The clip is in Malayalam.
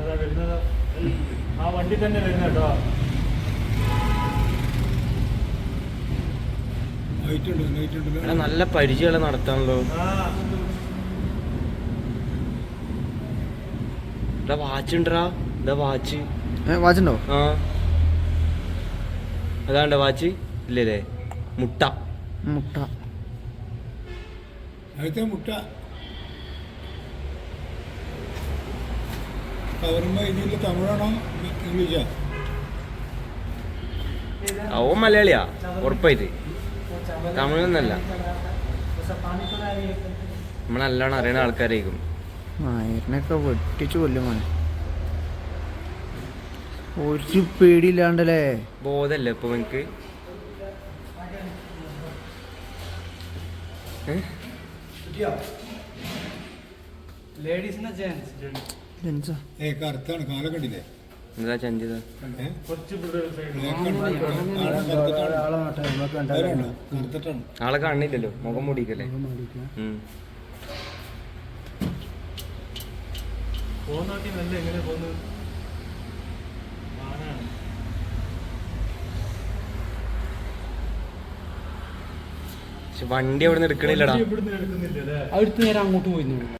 അതാ വരുന്നത് ആ വണ്ടി തന്നെ വരുന്ന കേട്ടോ നല്ല പരിചയമുള്ള നടത്താണല്ലോ ഇവിടെ വാച്ച് ഉണ്ടടാ ഇതാ വാച്ച്. വാച്ചുണ്ടോ? ആ. അതാണ്ട വാച്ച്? ഇല്ലല്ലേ. മുട്ട. മുട്ട. മുട്ട. കവറുമ്പോ ഇതിൽ തമിഴാണോ ഇംഗ്ലീഷാ? ഓ മലയാളിയാ ഉറപ്പായിട്ട്. തമിഴൊന്നല്ല. നമ്മൾ നല്ലോണം അറിയണ ആൾക്കാരായിരിക്കും. മയറിനൊക്കെ വെട്ടിച്ചു കൊല്ലും മോനെ. ഒരു പേടിയില്ലാണ്ടല്ലേ? ബോധല്ലേ ഇപ്പൊ എനിക്ക് ലേഡീസിനെ ജെന്റ്സ് കറുത്താണ് കാല കണ്ടില്ലേ? എന്താ ചഞ്ചിത ആളെ കാണില്ലല്ലോ മുഖം മൂടിക്കല്ലേ വണ്ടി അവിടെ നിന്ന് എടുക്കണില്ലടാ അവിടുത്തെ അടുത്ത് നേരെ അങ്ങോട്ട് പോയിരുന്നു